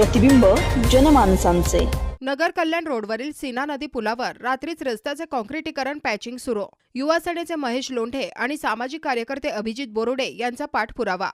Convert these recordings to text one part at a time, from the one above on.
प्रतिबिंब जनमानसांचे. नगर कल्याण रोडवरील सीना नदी पुलावर रात्रीच रस्त्याचे काँक्रिटीकरण पॅचिंग सुरू. युवा सेनेचे महेश लोंढे आणि सामाजिक कार्यकर्ते अभिजित बोरोडे यांचा पाठपुरावा.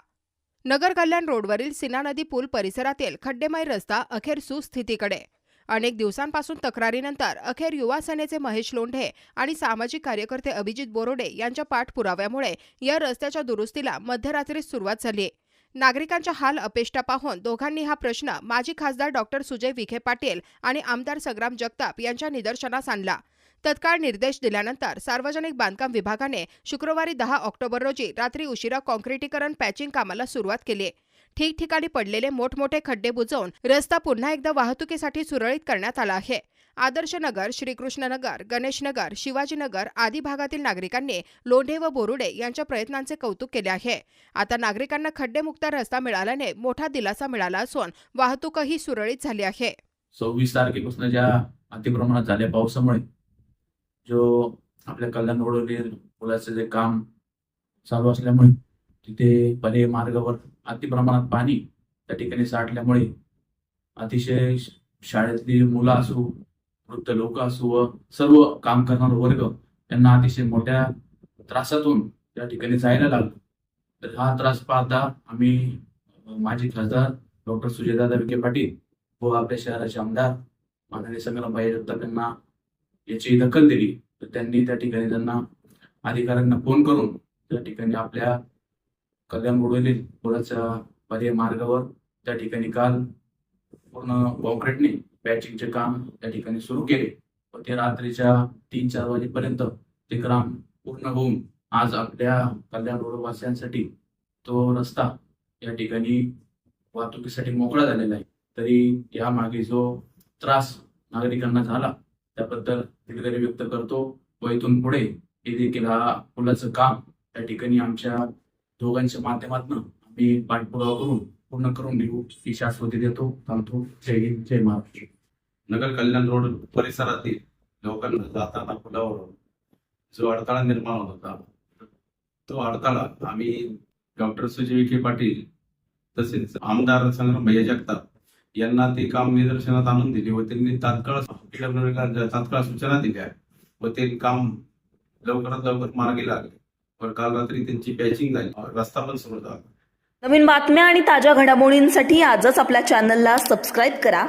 नगर कल्याण रोडवरील सीना नदी पूल परिसरातील खड्डेमय रस्ता अखेर सुस्थितीकडे. अनेक दिवसांपासून तक्रारीनंतर अखेर युवा सेनेचे महेश लोंढे आणि सामाजिक कार्यकर्ते अभिजित बोरोडे यांच्या पाठपुराव्यामुळे या रस्त्याच्या दुरुस्तीला मध्यरात्रीच सुरुवात झाली. नागरिकांच्या हाल अपेष्टा पाहून दोघांनी हा प्रश्न माजी खासदार डॉक्टर सुजय विखे पाटील आणि आमदार संग्राम जगताप यांच्या निदर्शनास आणला. तत्काळ निर्देश दिल्यानंतर सार्वजनिक बांधकाम विभागाने शुक्रवारी दहा ऑक्टोबर रोजी रात्री उशिरा काँक्रिटीकरण पॅचिंग कामाला सुरुवात केली. ठिकठिकाणी पडलेले मोठमोठे खड्डे बुजवून रस्ता पुन्हा एकदा वाहतुकीसाठी सुरळीत करण्यात आला आहे. आदर्श नगर श्रीकृष्णनगर गणेशनगर शिवाजीनगर आदी भागातील नागरिकांनी लोंढे व बोरुडे यांच्या प्रयत्नांचे कौतुक केले आहे. आता नागरिकांना खड्डेमुक्त रस्ता मिळाल्याने मोठा दिलासा मिळाला असून वाहतूकही सुरळीत झाली आहे. सव्वीस तारखेपासून ज्या अतिप्रमाणात झाल्या पावसामुळे जो आपल्या कल्याण रोडवरील पुलाचं जे काम चालू असल्यामुळे तिथे पर्याय मार्गावर अतिप्रमाणात पाणी त्या ठिकाणी साठल्यामुळे अतिशय शाळेतली मुलं असू वृद्ध लोक असो व सर्व काम करणारा वर्ग यांना अतिशय मोठ्या त्रासातून त्या ठिकाणी जायला लागलो. तर हा त्रास पाहता आम्ही माजी खासदार डॉक्टर सुजयदादा विखे पाटील व आपल्या शहराचे आमदार माननीय संग्रामभाई जगताप यांना याची दखल दिली. तर त्यांनी त्या ठिकाणी त्यांना अधिकाऱ्यांना फोन करून त्या ठिकाणी आपल्या कल्याण रोडवरील पुराच्या पर्याय मार्गावर त्या ठिकाणी काल पूर्ण कॉन्क्रीटने पॅचिंगचे काम त्या ठिकाणी सुरू केले. व ते रात्रीच्या तीन चार वाजेपर्यंत ते काम पूर्ण होऊन आज आपल्या कल्याण रोडवासियांसाठी तो रस्ता या ठिकाणी वाहतुकीसाठी मोकळा झालेला आहे. तरी यामागे जो त्रास नागरिकांना झाला त्याबद्दल दिलगिरी व्यक्त करतो व इथून पुढे हे देखील हा पुलाचं काम त्या ठिकाणी आमच्या दोघांच्या माध्यमातून आम्ही पाठपुरावा करून पूर्ण करून घेऊ ही शाश्वती देतो. थांबतो. जय हिंद जय महाराष्ट्र. नगर कल्याण रोड परिसरातील लोकांना जाताना पुलावरून जो अडथळा निर्माण होत होता तो अडथळा आम्ही डॉक्टर सुजय विखे पाटील तसेच आमदार संग्राम भैया जगताप यांना ते काम निदर्शनात आणून दिले व त्यांनी तात्काळ तात्काळ सूचना दिल्या व ते काम लवकरात लवकर मार्गी लागले. व काल रात्री त्यांची पॅचिंग झाली. रस्ता पण सुरू झाला. नवीन बातम्या आणि ताज्या घडामोडींसाठी आजच आपल्या चॅनलला सबस्क्राईब करा.